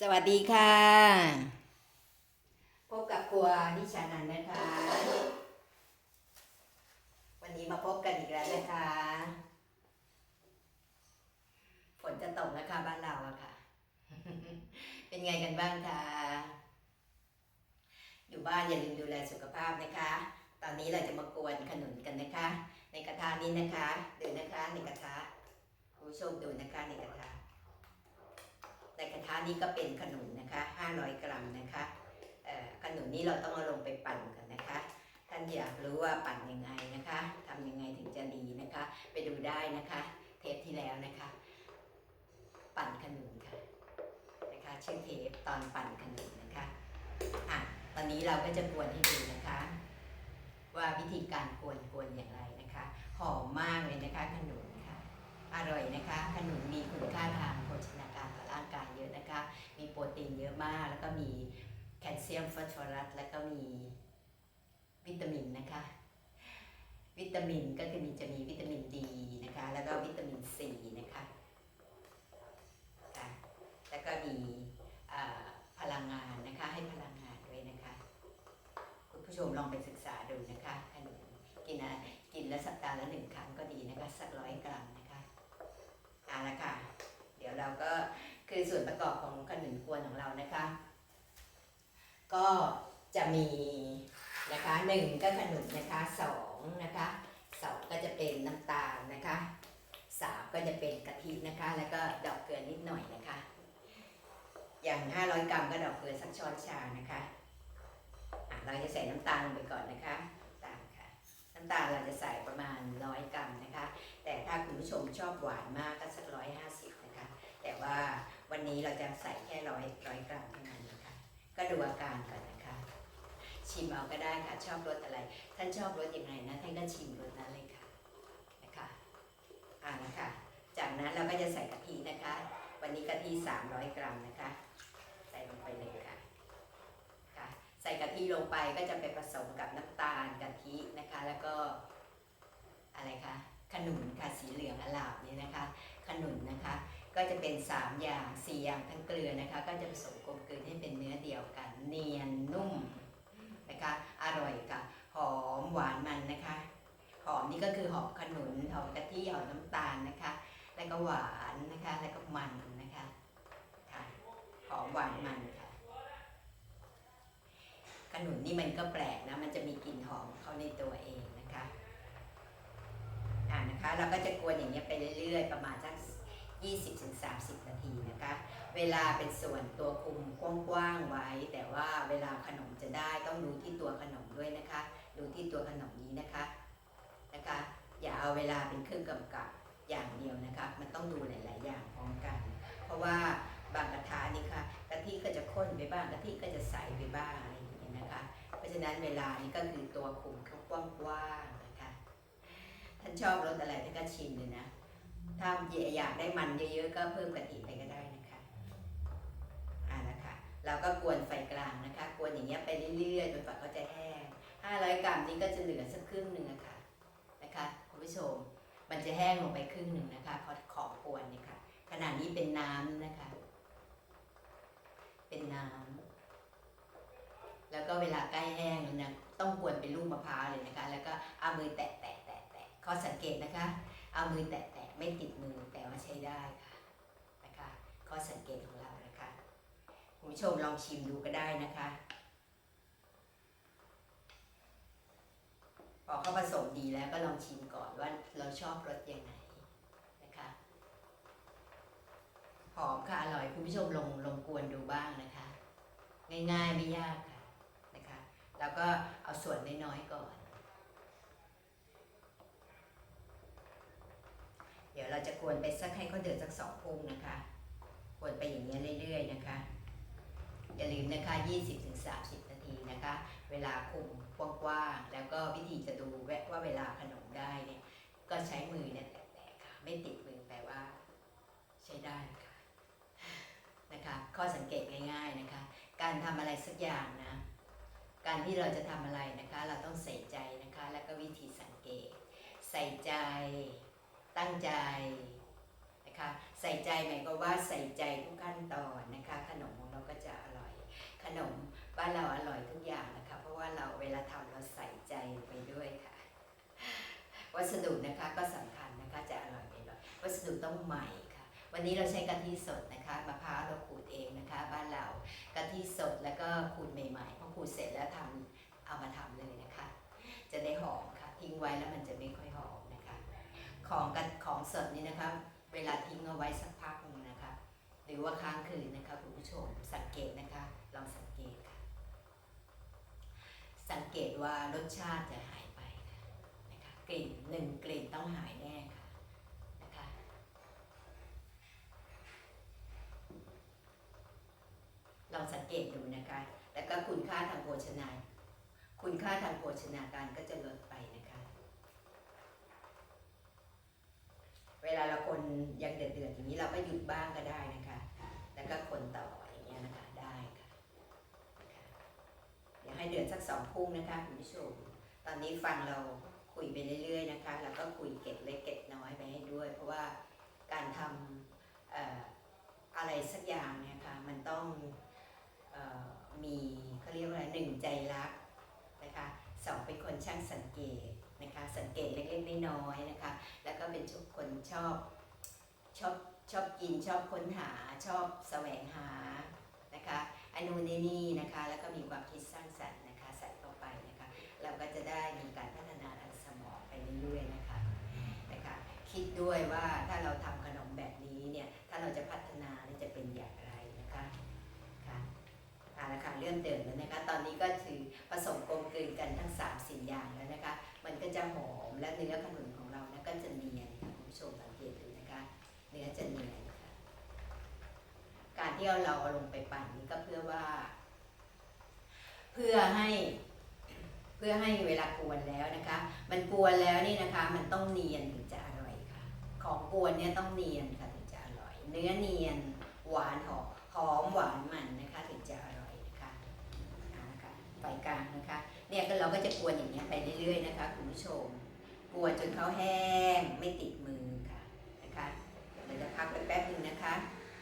สวัสดีค่ะ พบกับครัวนิชานันนะคะ วันนี้มาพบกันอีกแล้วนะคะ ฝนจะตกนะคะบ้านเราอะค่ะ เป็นไงกันบ้างคะ อยู่บ้านอย่าลืมดูแลสุขภาพนะคะ ตอนนี้เราจะมากวนขนุนกันนะคะ ในกระทะนี้นะคะดูนะคะในกระทะผู้ชมดูนะคะในกระทะ ในกระทะนี้ก็เป็นขนุนนะคะ 500 กรัมนะคะขนุนนี้เราต้องเอาลงไปปั่นกันนะคะ ท่านอยากรู้ว่าปั่นยังไงนะคะทำยังไงถึงจะดีนะคะ ไปดูได้นะคะ เทปที่แล้วนะคะ ปั่นขนุนค่ะนะคะชื่อเทปตอนปั่นขนุนนะคะอะตอนนี้เราก็จะกวนให้ดูนะคะ ว่าวิธีการกวนกวนอย่างไรนะคะ หอมมากเลยนะคะขนุนค่ะ อร่อยนะคะ มากแล้วก็มีแคลเซียมฟอสฟอรัสแล้วก็มีวิตามินนะคะ วิตามินก็คือมีจะมีวิตามินดีนะคะ แล้วก็วิตามินซีนะคะค่ะแล้วก็มีอ่าพลังงานนะคะ ให้พลังงานด้วยนะคะ คุณผู้ชมลองไปศึกษาดูนะคะขนมกินอะไร กินแล้วสัปดาห์ละหนึ่งครั้งก็ดีนะคะสักร้อยกรัมนะคะเอาละค่ะ เดี๋ยวเราก็คือส่วนประกอบของขนุนกวนของเรานะคะ ก็จะมีนะคะ หนึ่งก็ขนุนนะคะสองนะคะสองก็จะเป็นน้ำตาลนะคะสามก็จะเป็นกะทินะคะ แล้วก็ดอกเกลือนิดหน่อยนะคะ อย่าง 500 กรัมก็ดอกเกลือสักช้อนชานะคะะเราจะใส่น้ำตาลลงไปก่อนนะคะน้ำตาลค่ะน้ำตาลเราจะใส่ประมาณร้อยกรัมนะคะ แต่ถ้าคุณผู้ชมชอบหวานมากก็สักร้อยห้าสิบนะคะ แต่ว่าวันนี้เราจะใส่แค่ร้อยร้อยกรัมเท่านั้นนะคะ ก็ดูอาการก่อนนะ ชิมเอาก็ได้ค่ะ ชอบรสอะไร ท่านชอบรสยังไงนะท่านก็ชิมรสนั้นเลยค่ะนะคะอ่านะคะจากนั้นเราก็จะใส่กะทินะคะ วันนี้กะทิ 300 กรัมนะคะ ใส่ลงไปเลยค่ะค่ะ ใส่กะทิลงไปก็จะไปผสมกับน้ำตาลกะทินะคะ แล้วก็อะไรคะขนุนค่ะสีเหลืองอลามนี่นะคะ ขนุนนะคะก็จะเป็น 3 อย่าง 4 อย่างทั้งเกลือนะคะ ก็จะผสมกลมกลืนให้เป็นเนื้อเดียวกันเนียนนุ่มนะคะ อร่อยค่ะ หอมหวานมันนะคะ หอมนี่ก็คือหอมขนุนหอมกะทิหอมน้ำตาลนะคะ แล้ว ก็หวานนะคะ แล้วก็มันนะคะค่ะหอมหวานมันค่ะขนุนนี่มันก็แปลกนะ มันจะมีกลิ่นหอมเขาในตัวเองนะคะอ่านะคะ เราก็จะกวนอย่างเงี้ยไปเรื่อยๆ ประมาณสัก20-30 นาทีนะคะ เวลาเป็นส่วนตัวคุมกว้างๆไว้ แต่ว่าเวลาขนมจะได้ต้องดูที่ตัวขนมด้วยนะคะ ดูที่ตัวขนมนี้นะคะ นะคะ อย่าเอาเวลาเป็นเครื่องกำกับ มันต้องดูหลาย ๆ อย่างพร้อมกัน เพราะว่าบางกระทะนี่ค่ะกะทิก็จะข้นไปบ้างกะทิก็จะใสไปบ้างอะไรอย่างเงี้ยนะคะ เพราะฉะนั้นเวลานี้ก็คือตัวคุมเขากว้างๆนะคะท่านชอบรสอะไรท่านก็ชิมเลยนะถ้าอยากได้มันเยอะ ๆ ก็เพิ่มกะทิไปก็ได้นะคะอ่านะคะเราก็กวนไฟกลางนะคะกวนอย่างเงี้ยไปเรื่อยๆจนกว่าเขาจะแห้ง500 กรัมนี้ก็จะเหลือสักครึ่งหนึ่งอะค่ะนะคะคุณผู้ชมมันจะแห้งลงไปครึ่งหนึ่งนะคะพอ เนี่ยค่ะขนาดนี้เป็นน้ำนะคะ เป็นน้ำแล้วก็เวลาใกล้แห้งนะต้องกวนเป็นลูกมะพร้าวเลยนะคะ แล้วก็เอามือแตะแตะแตะแตะข้อสังเกตนะคะ เอามือแตะแตะไม่ติดมือแต่ว่าใช้ได้ค่ะนะคะข้อสังเกตของเรานะคะคุณผู้ชมลองชิมดูก็ได้นะคะพอเขาผสมดีแล้วก็ลองชิมก่อนว่าเราชอบรสยังไงนะคะ หอมค่ะอร่อยคุณผู้ชมลองลองกวนดูบ้างนะคะ ง่ายๆไม่ยากค่ะนะคะแล้วก็เอาส่วนน้อยๆก่อน เดี๋ยวเราจะกวนไปสักให้เขาเดือดสักสองพุ่งนะคะกวนไปอย่างนี้ยเรื่อย ๆ นะคะ อย่าลืมนะคะ 20-30 นาทีนะคะ เวลาคุมกว้างๆแล้วก็วิธีจะดูว่าเวลาขนมได้เนี่ยก็ใช้มือเนี่ยแตะๆค่ะไม่ติดมือแปลว่า ใช้ได้ค่ะ นะคะข้อสังเกตง่าย ๆนะคะ การทำอะไรสักอย่างนะ การที่เราจะทำอะไรนะคะ เราต้องใส่ใจนะคะ แล้วก็วิธีสังเกต ใส่ใจ ตั้งใจนะคะใส่ใจหมายความว่าใส่ใจทุกขั้นตอนนะคะ ขนมของเราก็จะอร่อย ขนมบ้านเราอร่อยทุกอย่างนะคะ เพราะว่าเราเวลาทำเราใส่ใจไปด้วยค่ะ วัสดุนะคะก็สำคัญนะคะจะอร่อยไม่อร่อยวัสดุต้องใหม่ วันนี้เราใช้กะทิสดนะคะมะพร้าวเราขูดเองนะคะ บ้านเรากะทิสดแล้วก็ขูดใหม่ๆพอขูดเสร็จแล้วทำเอามาทำเลยนะคะ จะได้หอมค่ะทิ้งไว้แล้วมันจะไม่ค่อยหอมนะคะ ของกันของสดนี่นะคะเวลาทิ้งเอาไว้สักพักหนึงนะคะ หรือว่าค้างคืนนะคะคุณผู้ชมสังเกตนะคะลองสังเกตค่ะ สังเกตว่ารสชาติจะหายไปนะคะกลิ่นหนึ่งกลิ่นต้องหายแน่ค่ะนะคะ ลองสังเกตดูนะคะ แล้วก็คุณค่าทางโภชนา คุณค่าทางโภชนาการก็จะลดไปนะคะ เวลาเราคนยังเดือดเดือดๆอย่างนี้เราก็หยุดบ้างก็ได้นะคะ แล้วก็คนต่ออย่างเงี้ยนะคะได้ค่ะนะคะเดี๋ยวให้เดือดสักสองพุ่งนะคะคุณผู้ชม ตอนนี้ฟังเราคุยไปเรื่อย ๆ นะคะ แล้วก็คุยเก็บเล็กเก็บน้อยไปให้ด้วย เพราะว่าการทำอออะไรสักอย่างเนี่ยค่ะมันต้อง มีเขาเรียกว่าหนึ่งใจรักนะคะสองเป็นคนช่างสังเกตนะคะสังเกตเล็กๆน้อยๆนะคะแล้วก็เป็นคนชอบชอบชอบกินชอบค้นหาชอบแสวงหานะคะอนุนนี่นะคะแล้วก็มีความคิดสร้างสรรค์นะคะใส่เข้าไปนะคะเราก็จะได้มีการพัฒนาทางสมองไปเรื่อยๆนะคะนะคะคิดด้วยว่าถ้าเราทำขนมแบบนี้เนี่ยถ้าเราจะพัฒนาจะเป็นอย่างไร เอาละค่ะเริ่มเดินแล้วนะคะ ตอนนี้ก็คือผสมกลมกลืนกันทั้งสามสี่อย่างแล้วนะคะ มันก็จะหอมและเนื้อขนุนของเรานะก็จะเนียนค่ะคุณผู้ชมสังเกตดูนะคะ เนื้อจะเนียนค่ะการที่เราเอาลงไปปั่นนี่ก็เพื่อว่า เพื่อให้เพื่อให้เวลากวนแล้วนะคะ มันกวนแล้วนี่นะคะ มันต้องเนียนถึงจะอร่อยค่ะ ของกวนเนี่ยต้องเนียนค่ะถึงจะอร่อย เนื้อเนียนหวานหอมหอมหวานมันนะคะถึงจะอร่อยนะคะเอา ละค่ะไฟกลางนะคะเนี่ยก็เราก็จะกวนอย่างเงี้ยไปเรื่อยๆนะคะคุณผู้ชมกวนจนเขาแห้งไม่ติดมือค่ะนะคะเดี๋ยวจะพักไปแป๊บนึงนะคะ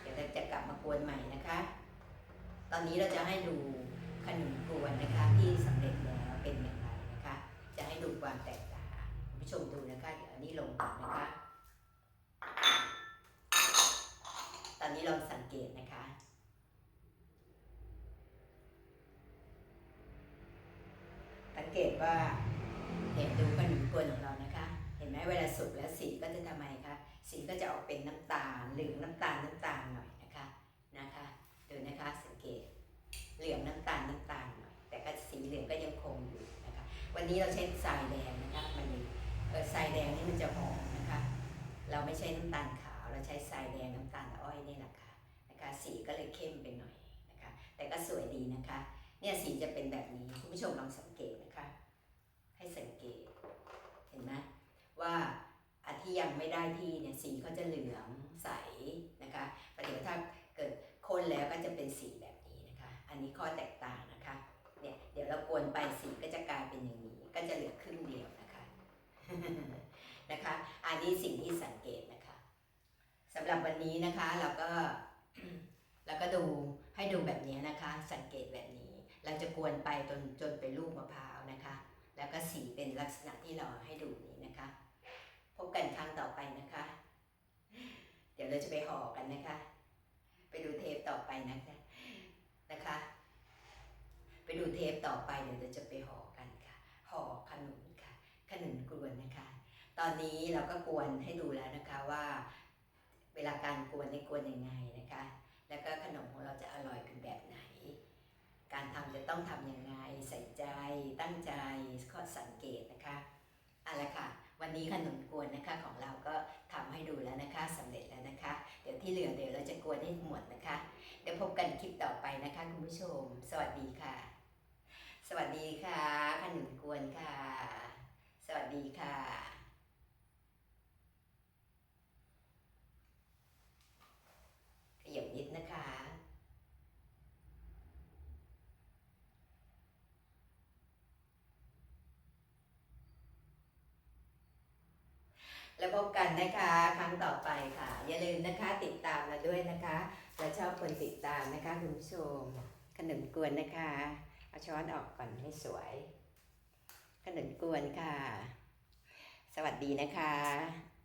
เดี๋ยวเราจะกลับมากวนใหม่นะคะ ตอนนี้เราจะให้ดูขนมกวนนะคะที่สำเร็จแล้วเป็นอย่างไรนะคะ จะให้ดูความแตกต่างคุณผู้ชมดูนะคะเดี๋ยวอันนี้ลงก่อนนะคะ ตอนนี้ลองสังเกตนะคะ สัง เกตว่าเห็นดูขนมกวนของเรานะคะ เห็นไหมเวลาสุกแล้วสีก็จะทำไมคะสีก็จะออกเป็นน้ำตาลเหลืองน้ำตาลน้ำตาลหน่อยนะคะนะคะดูนะคะสังเกตเหลืองน้ำตาลน้ำตาลหน่อยแต่ก็สีเหลืองก็ยังคงอยู่นะคะ วันนี้เราใช้ทรายแดงนะคะมันเออทรายแดงนี่มันจะหอมนะคะ เราไม่ใช้น้ำตาลขาว เราใช้ทรายแดงน้ำตาลอ้อยนี่แหละค่ะนะคะสีก็เลยเข้มไปหน่อยนะคะ แต่ก็สวยดีนะคะ เนี่ยสีจะเป็นแบบนี้คุณผู้ชมลองสังเกตนะคะ ให้สังเกต เห็นไหมว่าอันที่ ยังไม่ได้ที่เนี่ยสีเขาจะเหลืองใสนะคะประเดี๋ยวถ้าเกิดคนแล้วก็จะเป็นสีแบบนี้นะคะ อันนี้ข้อแตกต่างนะคะเนี่ยเดี๋ยวเรากวนไปสีก็จะกลายเป็นอย่างนี้ก็จะเหลือครึ่งเดียวนะคะนะคะ อันนี้สิ่งที่สังเกตนะคะสำหรับวันนี้นะคะเราก็เราก็ดูให้ดูแบบนี้นะคะ สังเกตแบบนี้ เราจะกวนไปจนจนเป็นลูกมะพร้าวนะคะ แล้วก็สีเป็นลักษณะที่เราให้ดูนี้นะคะ พบกันครั้งต่อไปนะคะ เดี๋ยวเราจะไปห่อกันนะคะ ไปดูเทปต่อไปนะคะนะคะ ไปดูเทปต่อไปเดี๋ยวเราจะไปห่อกันค่ะ ห่อขนุนค่ะ ขนุนกวนนะคะ ตอนนี้เราก็กวนให้ดูแล้วนะคะว่า เวลาการกวนในกวนยังไงนะคะ แล้วก็ขนมของเราจะอร่อยเป็นแบบไหน การทำจะต้องทำยังไง ใส่ใจ ตั้งใจข้อสังเกตนะคะเอาละค่ะ วันนี้ขนม นะคะของเราก็ทำให้ดูแล้วนะคะสำเร็จแล้วนะคะ เดี๋ยวที่เหลือเดี๋ยวเราจะกวนให้หมดนะคะ เดี๋ยวพบกันคลิปต่อไปนะคะคุณผู้ชม สวัสดีค่ะ สวัสดีค่ะขนมกวนค่ะ สวัสดีค่ะ แล้วพบกันนะคะครั้งต่อไปค่ะ อย่าลืมนะคะติดตามเราด้วยนะคะเราชอบคนติดตามนะคะคุณผู้ชมขนมกวนนะคะ เอาช้อนออกก่อนให้สวย ขนมกวนค่ะ สวัสดีนะคะ